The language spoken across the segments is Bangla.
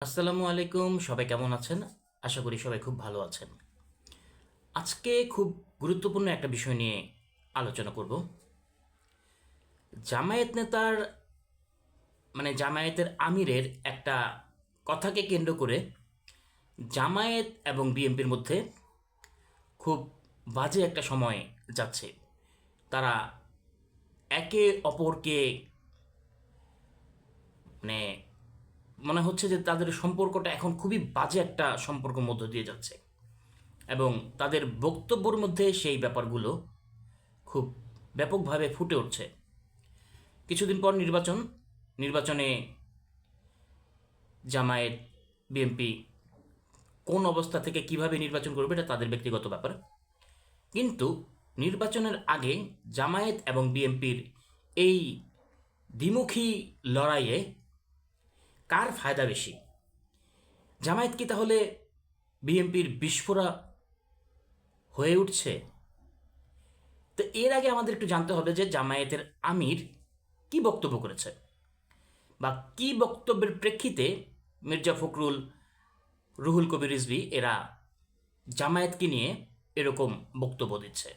আসসালামু আলাইকুম, সবাই কেমন আছেন? আশা করি সবাই খুব ভালো আছেন। আজকে খুব গুরুত্বপূর্ণ একটা বিষয় নিয়ে আলোচনা করব। জামায়াত নেতার মানে জামায়াতের আমিরের একটা কথাকে কেন্দ্র করে জামায়াত এবং বিএনপির মধ্যে খুব বাজে একটা সময় যাচ্ছে। তারা একে অপরকে মানে মনে হচ্ছে যে তাদের সম্পর্কটা এখন খুবই বাজে একটা সম্পর্কের মধ্য দিয়ে যাচ্ছে। এবং তাদের বক্তব্যের মধ্যে সেই ব্যাপারগুলো খুব ব্যাপকভাবে ফুটে উঠছে। কিছুদিন পর নির্বাচন, নির্বাচনে জামায়াত, বিএনপি কোন অবস্থা থেকে কীভাবে নির্বাচন করবে এটা তাদের ব্যক্তিগত ব্যাপার। কিন্তু নির্বাচনের আগে জামায়াত এবং বিএনপির এই দ্বিমুখী লড়াইয়ে কার ফায়দা বেশি? জামায়াত কি তাহলে বিএনপির বিস্ফোরা হয়ে উঠছে? তো এর আগে আমাদের একটু জানতে হবে যে জামায়াতের আমির কি বক্তব্য করেছে বা কি বক্তব্যের প্রেক্ষিতে মির্জা ফখরুল, রুহুল কবির রিজভি এরা জামায়াতকে নিয়ে এরকম বক্তব্য দিচ্ছে।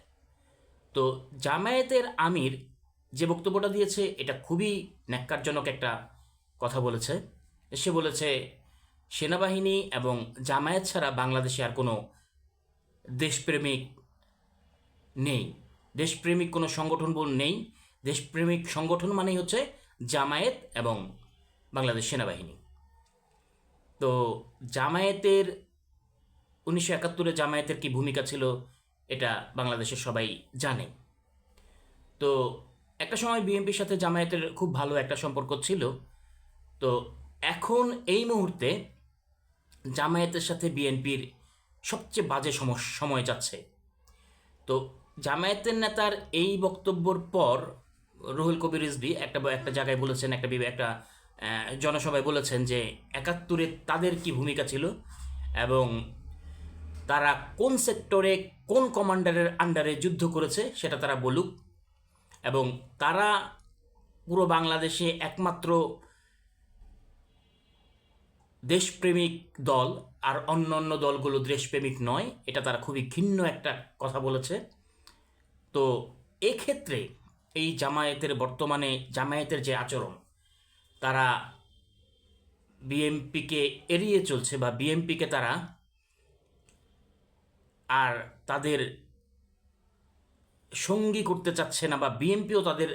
তো জামায়াতের আমির যে বক্তব্যটা দিয়েছে এটা খুবই ন্যাক্কারজনক একটা কথা বলেছে। সে বলেছে, সেনাবাহিনী এবং জামায়াত ছাড়া বাংলাদেশে আর কোনো দেশপ্রেমিক নেই। দেশপ্রেমিক কোনো সংগঠন বল নেই। দেশপ্রেমিক সংগঠন মানেই হচ্ছে জামায়াত এবং বাংলাদেশ সেনাবাহিনী। তো জামায়াতের, উনিশশো একাত্তরে জামায়াতের কি ভূমিকা ছিল, এটা বাংলাদেশের সবাই জানে। তো একটা সময় বিএনপির সাথে জামায়াতের খুব ভালো একটা সম্পর্ক ছিল। তো এখন এই মুহূর্তে জামায়াতের সাথে বিএনপির সবচেয়ে বাজে সময় যাচ্ছে। তো জামায়াতের নেতার এই বক্তব্যর পর রুহুল কবির রিজভি একটা একটা জায়গায় বলেছেন, একটা একটা জনসভায় বলেছেন যে একাত্তরে তাদের কি ভূমিকা ছিল এবং তারা কোন সেক্টরে কোন কমান্ডারের আন্ডারে যুদ্ধ করেছে সেটা তারা বলুক। এবং তারা পুরো বাংলাদেশে একমাত্র দেশপ্রেমিক দল আর অন্য অন্য দলগুলো দেশপ্রেমিক নয়, এটা তারা খুবই ঘিন্ন একটা কথা বলেছে। তো এক্ষেত্রে এই জামায়াতের বর্তমানে, জামায়াতের যে আচরণ, তারা বিএমপিকে এড়িয়ে চলছে বা বিএমপিকে তারা আর তাদের সঙ্গী করতে চাচ্ছে না বা বিএমপিও তাদের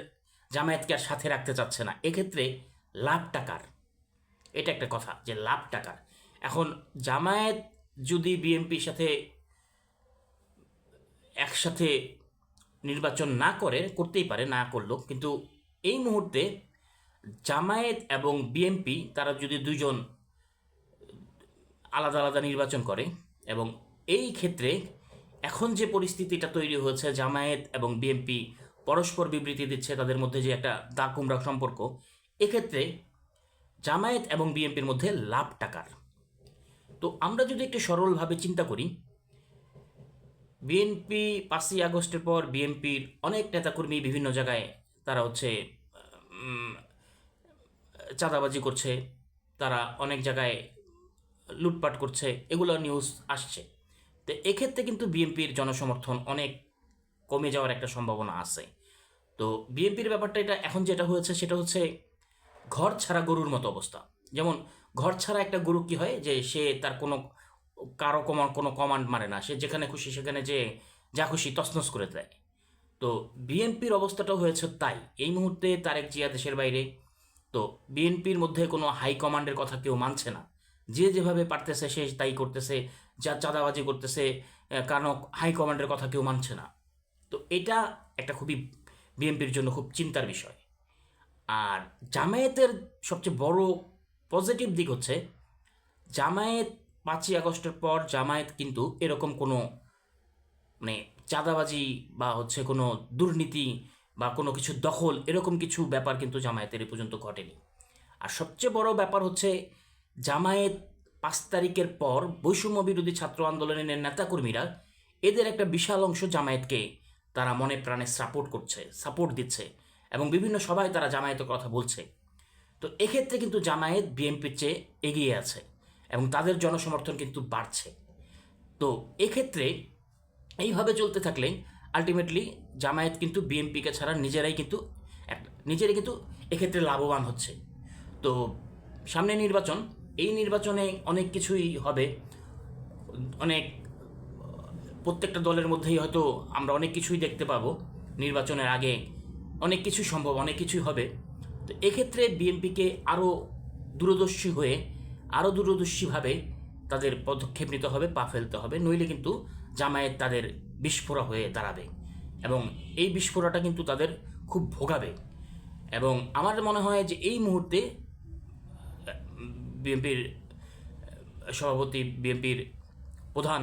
জামায়াতকে আর সাথে রাখতে চাচ্ছে না। এক্ষেত্রে লাভ টাকার এটা একটা কথা যে লাভ টাকার। এখন জামায়াত যদি বিএনপির সাথে একসাথে নির্বাচন না করে, করতেই পারে, না করল কিন্তু এই মুহূর্তে জামায়াত এবং বিএনপি, তারা যদি দুজন আলাদা আলাদা নির্বাচন করে এবং এই ক্ষেত্রে এখন যে পরিস্থিতিটা তৈরি হয়েছে, জামায়াত এবং বিএনপি পরস্পর বিবৃতি দিচ্ছে, তাদের মধ্যে যে একটা দা কুমড়া সম্পর্ক, এক্ষেত্রে জামায়াত এবং বিএনপির মধ্যে লাভ টাকার। তো আমরা যদি একটু সরলভাবে চিন্তা করি, বিএনপি পাঁচই আগস্টের পর বিএনপির অনেক নেতাকর্মী বিভিন্ন জায়গায় তারা হচ্ছে চাঁদাবাজি করছে, তারা অনেক জায়গায় লুটপাট করছে, এগুলো নিউজ আসছে। তো এক্ষেত্রে কিন্তু বিএনপির জনসমর্থন অনেক কমে যাওয়ার একটা সম্ভাবনা আছে। তো বিএনপির ব্যাপারটা এটা, এখন যেটা হয়েছে সেটা হচ্ছে ঘর ছাড়া গরুর মতো অবস্থা। যেমন, ঘর ছাড়া একটা গরু কি হয় যে, সে তার কোনো, কারও কমান্ড কোনো কমান্ড মানে না। সে যেখানে খুশি সেখানে যে, যা খুশি তছনছ করে দেয়। তো বিএনপির অবস্থাটাও হয়েছে তাই। এই মুহূর্তে তারেক জিয়া দেশের বাইরে। তো বিএনপির মধ্যে কোনো হাই কমান্ডের কথা কেউ মানছে না। যে যেভাবে পারতেছে, সে তাই করতেছে। যা চাঁদাবাজি করতেছে কারণ হাই কমান্ডের কথা কেউ মানছে না। তো এটা একটা খুবই বিএনপির জন্য খুব চিন্তার বিষয়। আর জামায়াতের সবচেয়ে বড় পজিটিভ দিক হচ্ছে, জামায়াত পাঁচই আগস্টের পর জামায়াত কিন্তু এরকম কোনো মানে চাঁদাবাজি বা হচ্ছে কোনো দুর্নীতি বা কোনো কিছু দখল এরকম কিছু ব্যাপার কিন্তু জামায়াতের এ পর্যন্ত ঘটেনি। আর সবচেয়ে বড় ব্যাপার হচ্ছে, জামায়াত পাঁচ তারিখের পর বৈষম্য বিরোধী ছাত্র আন্দোলনের নেতাকর্মীরা এদের একটা বিশাল অংশ জামায়াতকে তারা মনে প্রাণে সাপোর্ট করছে সাপোর্ট দিচ্ছে। এবং বিভিন্ন সভায় তারা জামায়াতের কথা বলছে। তো এক্ষেত্রে কিন্তু জামায়াত বিএনপির চেয়ে এগিয়ে আছে এবং তাদের জনসমর্থন কিন্তু বাড়ছে। তো এক্ষেত্রে এইভাবে চলতে থাকলে আলটিমেটলি জামায়াত কিন্তু বিএনপিকে ছাড়া নিজেরাই কিন্তু নিজেরাই কিন্তু এক্ষেত্রে লাভবান হচ্ছে। তো সামনে নির্বাচন, এই নির্বাচনে অনেক কিছুই হবে। অনেক, প্রত্যেকটা দলের মধ্যেই হয়তো আমরা অনেক কিছুই দেখতে পাবো নির্বাচনের আগে। অনেক কিছু সম্ভব, অনেক কিছুই হবে। তো এক্ষেত্রে বিএনপিকে আরও দূরদর্শী হয়ে আরও দূরদর্শীভাবে তাদের পদক্ষেপ নিতে হবে, পা ফেলতে হবে, নইলে কিন্তু জামায়াত তাদের বিস্ফোরা হয়ে দাঁড়াবে এবং এই বিস্ফোরাটা কিন্তু তাদের খুব ভোগাবে। এবং আমার মনে হয় যে এই মুহূর্তে, বিএনপির, সভাপতি বিএনপির প্রধান,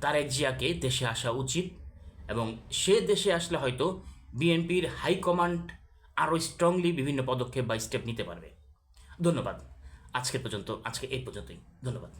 তারেক জিয়াকে দেশে আসা উচিত এবং সে দেশে আসলে হয়তো বিএনপির হাইকমান্ড আরও স্ট্রংলি বিভিন্ন পদক্ষেপ বা স্টেপ নিতে পারবে। ধন্যবাদ। আজকের পর্যন্ত, আজকে এই পর্যন্তই। ধন্যবাদ।